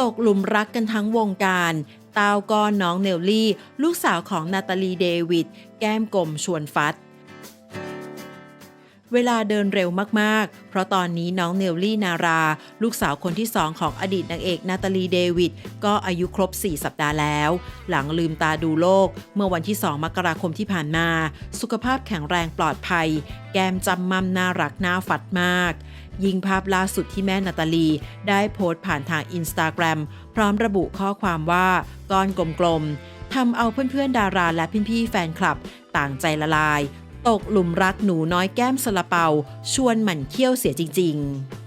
ตกหลุมรักกันทั้งวงการตาวกอนน้องเนลลี่ ลูกสาวของนาตาลีเดวิด แก้มกลมชวนฟัด เวลาเดินเร็วมากๆ เพราะตอนนี้น้องเนลลี่นารา ลูกสาวคนที่สองของอดีตนางเอกนาตาลีเดวิดก็อายุครบ 4 สัปดาห์แล้ว หลังลืมตาดูโลก เมื่อวันที่ 2 มกราคมที่ผ่านมา สุขภาพแข็งแรงปลอดภัย แก้มจำมั่มน่ารักน่าฝัดมากยิงภาพล่าสุดที่แม่นาตาลี ได้โพสต์ผ่านทางอินสตาแกรมพร้อมระบุข้อความว่าก้อนกลมๆทำเอาเพื่อนๆดาราและพี่ๆแฟนคลับ ต่างใจละลาย ตกหลุมรักหนูน้อยแก้มสละเปา ชวนหมั่นเขี้ยวเสียจริง ๆ